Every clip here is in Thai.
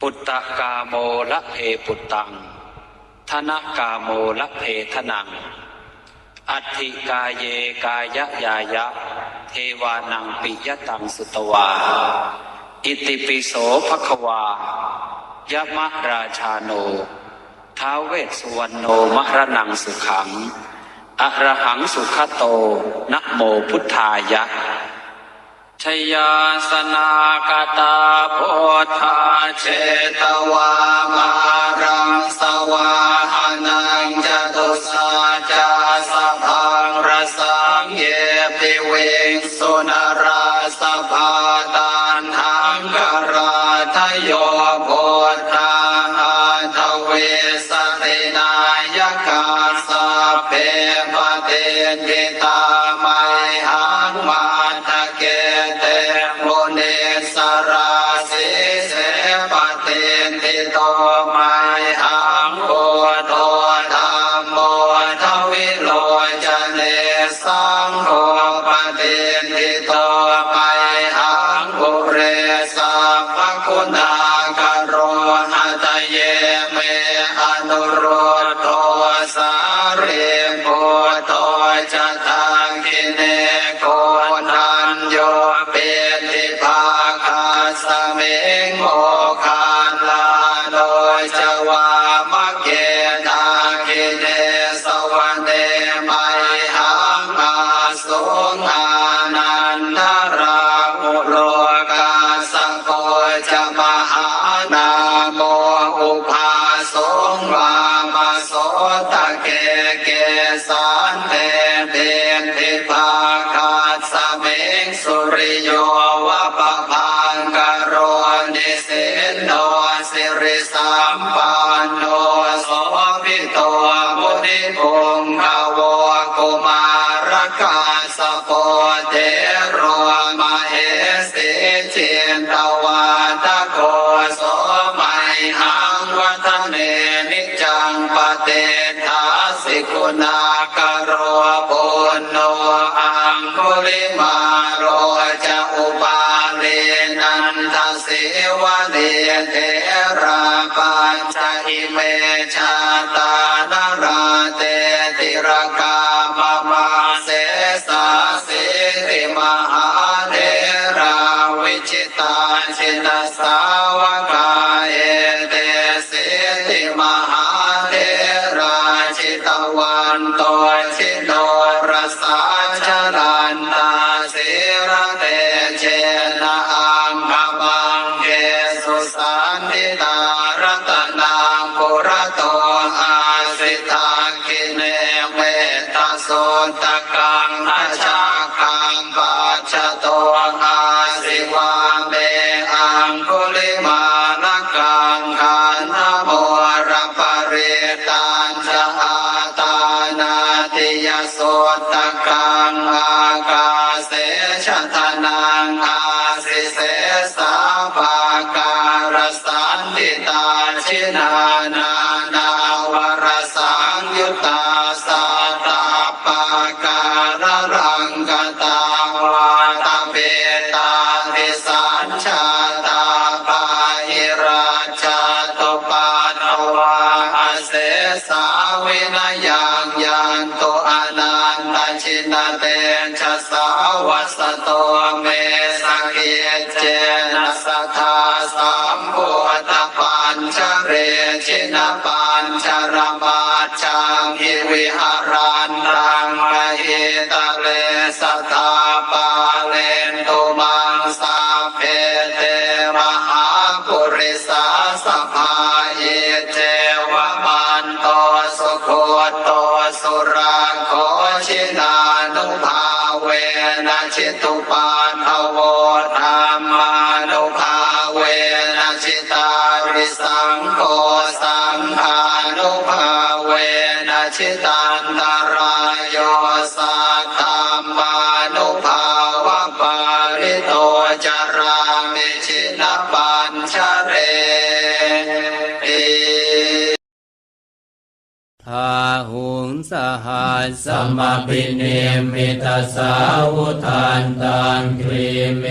ปุตตะกาโมละเพปุตตังธนกาโมละเพทนัง อัติกาเยกายะยายะ เทวานังปิยตังสุตวา อิติปิโสภควายะมะราชาโนท้าวเวสสุวรรณโนมรณังสุขังอะระหังสุขโตนะโมพุทธายะ ชยาสนากตาโพธาเชตวามารังสวา คุณา สินตวาตะโกโสมัยหังวัฒเนนิจังปเตทาสิกุณากโรปุณโนอังคุลิมาโรจะอุปาเลนันทสิวะเนเทราปัญจหิเมชาตา ชิโนรสาชลันตาสิระเตเชนะอังคบังเกสุสันติตารัตนังปุระโตอาสิทากิเนเมตาโสตกังอาชาคังปัจจโตอา สันติตาชินานา นาวรสังยุตตาสัตตาปาการรังกตาวาตเปตาติสัญชาตาปาหิราชาตุปาทวาอาเสสาวินายังยันตุอนันตชินเตชะสาวัสโตเมสกเกเจ วิหารันตังมหิตะเลสัทธาปาเลนตุมังสาเพเตมหาปุริสาสภาเยเจวะมันโตสุโคโตสุรังโคชินานุภาเวนะชิตุปา ชเรติพาหุงสหัสสมปิเนมิตาสาวุทานตังครีเม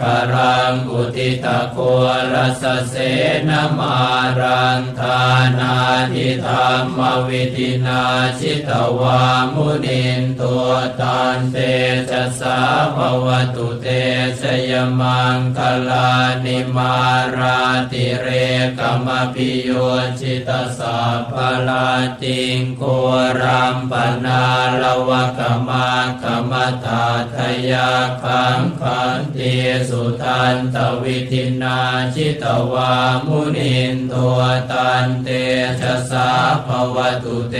ฆรังอุติตะโครสเสนมารังทานาทิธรรมวิธินาชิตวามุนินตัวตันเตจสาภวตุเตชยมังคลานิมาราติเรกมพิโยชิตสาพลาติงโกรัมปนาลวะกมากมตาทยาคังคันเตสุทันตวิธินาชิตวามุนินตัวตันเตชะสาภวตุเต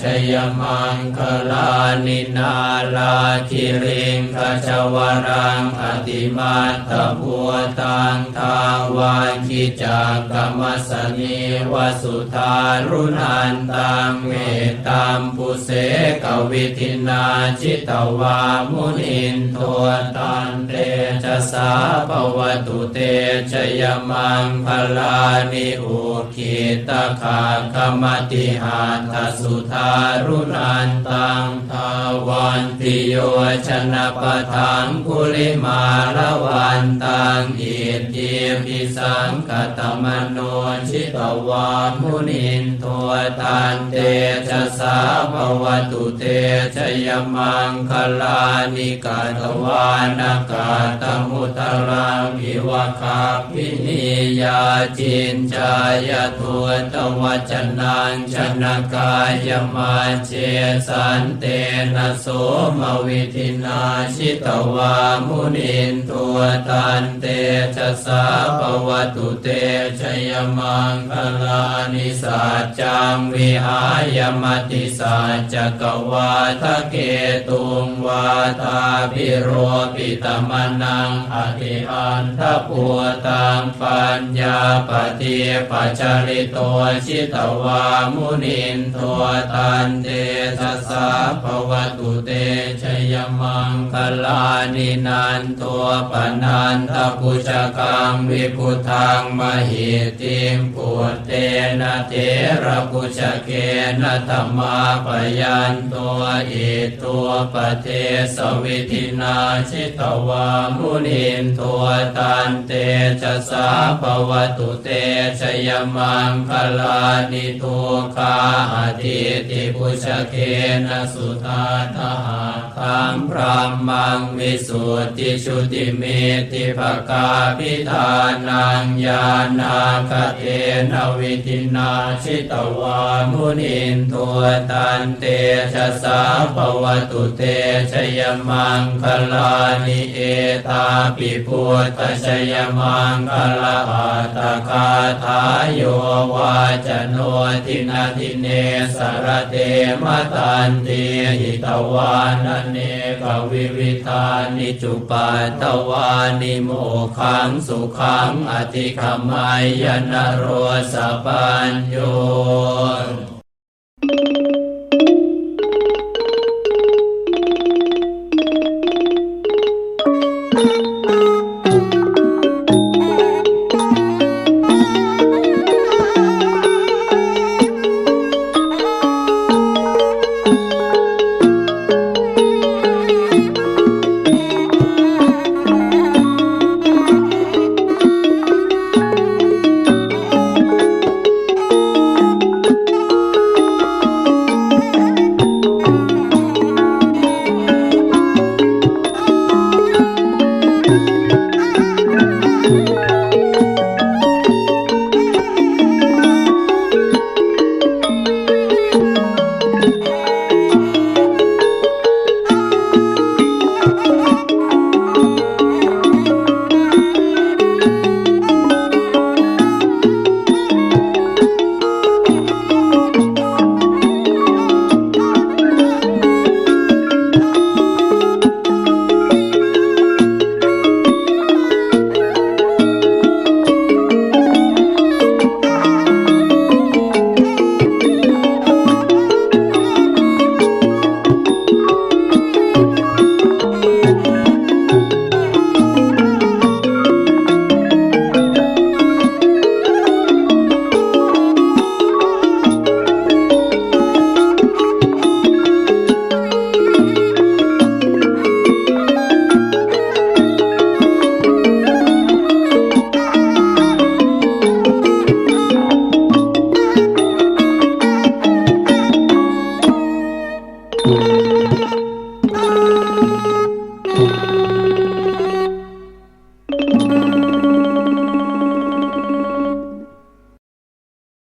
ชยมังคลานินาลาคิริงขจวรังอติมาตบัวตังทาวาคิจากกรรมสนีวสุธารุนันตังเมตตามปุเสกวิธินาจิตวามุนินโทตันเตจะสาภวตุเตชยมังคลานิอุคิตขากรรมติหาทสุธารุนันตังทาวันติโยชนะปะทังกุลิมาละวันตังอิทิปิสังกตมโนชิตวามุนินโทตันเตจะสาภวตุเตชยมังคลานิกาตวานากาตมุตรังอิวะคาปินิยาจินจายทุตวัจนังชนกายมาเจสันเตนะโสมวิธินาชิตวามุนินตัวตันเตจะสาภวตุเตชยมังคลานิสัจจังวิหาายมติสัจจกวาทะเกตุงวาทาพิโรปิตมนังอธิอันทปัวตังปัญญาปฏิปัจจริโตชิตวามุนินโทตันเตสสะภวตุเตชยมังคลานินันตัวปนันทปุจกังวิพุทังมหิติมปุตเตนะเทระปุจเกนะธรรมาปยันตัวอิตัวปเทสวิธินาชิตวามุนินตัวตันเตจะสาภวตุเตชยมังคลานิทุคาอธิติปุชเกนะสุตาทหาคังพรามังวิสุทธิชุติเมติภกาพิธานังญาณาคเทนวิธินาชิตวามุนินตัวตันเตชะสาภวตุเตชยมังคลานิเอตาปิพุทธชยมังคลาตตคาทายโยวาจโนทินาทิเนสารเตมตันเตหิตวานเนกวิวิธานิจุปัตตวานิโมขังสุขังอธิขมายนโรสปัญโย